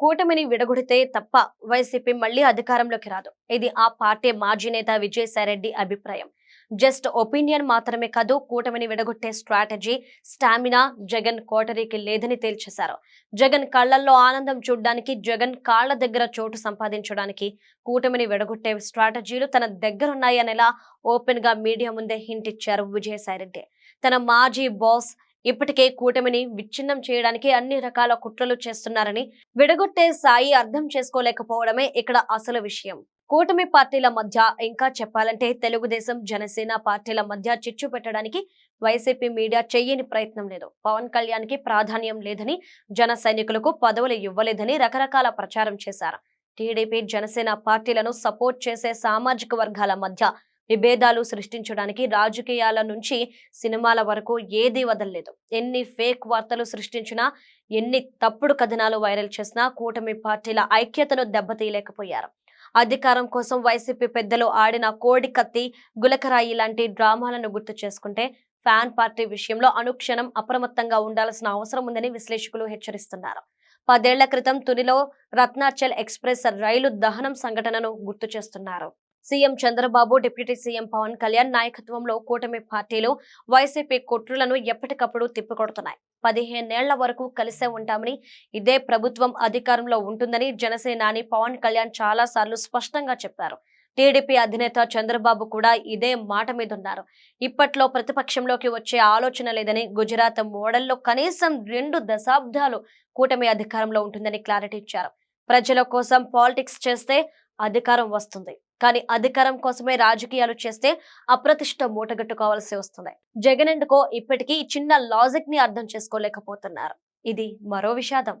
కూటమిని విడగొడితే తప్ప వైసీపీ మళ్ళీ అధికారంలోకి రాదు. ఇది ఆ పార్టీ మాజీ నేత విజయసాయిరెడ్డి అభిప్రాయం. జస్ట్ ఒపీనియన్ మాత్రమే కాదు కూటమిని విడగొట్టే స్ట్రాటజీ స్టామినా జగన్ కోటరీకి లేదని తేల్చేశారు. జగన్ కళ్ళల్లో ఆనందం చూడడానికి జగన్ కాళ్ళ దగ్గర చోటు సంపాదించడానికి కూటమిని విడగొట్టే స్ట్రాటజీలు తన దగ్గరున్నాయనేలా ఓపెన్గా మీడియా ముందే హింట్ ఇచ్చారు విజయసాయిరెడ్డి. తన మాజీ బాస్ ఇప్పటికే కూటమిని విచ్ఛిన్నం చేయడానికి అన్ని రకాల కుట్రలు చేస్తున్నారని విడగొట్టే సాయి అర్థం చేసుకోలేకపోవడమే ఇక్కడ అసలు విషయం. కూటమి పార్టీల మధ్య ఇంకా చెప్పాలంటే తెలుగుదేశం జనసేన పార్టీల మధ్య చిచ్చు పెట్టడానికి వైసీపీ మీడియా చెయ్యని ప్రయత్నం లేదు. పవన్ కళ్యాణ్కి ప్రాధాన్యం లేదని జన సైనికులకు పదవులు ఇవ్వలేదని రకరకాల ప్రచారం చేశారు. టీడీపీ జనసేన పార్టీలను సపోర్ట్ చేసే సామాజిక వర్గాల మధ్య విభేదాలు సృష్టించడానికి రాజకీయాల నుంచి సినిమాల వరకు ఏదీ వదలలేదు. ఎన్ని ఫేక్ వార్తలు సృష్టించినా ఎన్ని తప్పుడు కథనాలు వైరల్ చేసినా కూటమి పార్టీల ఐక్యతను దెబ్బతీయలేకపోయారు. అధికారం కోసం వైసీపీ పెద్దలు ఆడిన కోడి కత్తి గులకరాయి లాంటి డ్రామాలను గుర్తు చేసుకుంటే ఫ్యాన్ పార్టీ విషయంలో అనుక్షణం అప్రమత్తంగా ఉండాల్సిన అవసరం ఉందని విశ్లేషకులు హెచ్చరిస్తున్నారు. పదేళ్ళ క్రితం తునిలో రత్నాచల్ ఎక్స్ప్రెస్ రైలు దహనం సంఘటనను గుర్తు చేస్తున్నారు. CM Chandrababu deputy CM Pawan Kalyan నాయకత్వంలో కూటమి పార్టీలు వైసీపీ కుట్రలను ఎప్పటికప్పుడు తిప్పికొడుతున్నాయి. పదిహేనేళ్ళ వరకు కలిసే ఉంటామని ఇదే ప్రభుత్వం అధికారంలో ఉంటుందని జనసేనాని పవన్ కళ్యాణ్ చాలా సార్లు స్పష్టంగా చెప్పారు. టీడీపీ అధినేత చంద్రబాబు కూడా ఇదే మాట మీద ఉన్నారు ఇప్పట్లో ప్రతిపక్షంలోకి వచ్చే ఆలోచన లేదని గుజరాత్ మోడల్లో కనీసం రెండు దశాబ్దాలు కూటమి అధికారంలో ఉంటుందని క్లారిటీ ఇచ్చారు. ప్రజల కోసం పాలిటిక్స్ చేస్తే అధికారం వస్తుంది. కానీ అధికారం కోసమే రాజకీయాలు చేస్తే అప్రతిష్ట మూటగట్టుకోవాల్సి వస్తుంది. జగన్ ఎందుకో ఇప్పటికీ ఈ చిన్న లాజిక్ని అర్థం చేసుకోలేకపోతున్నారు. ఇది మరో విషాదం.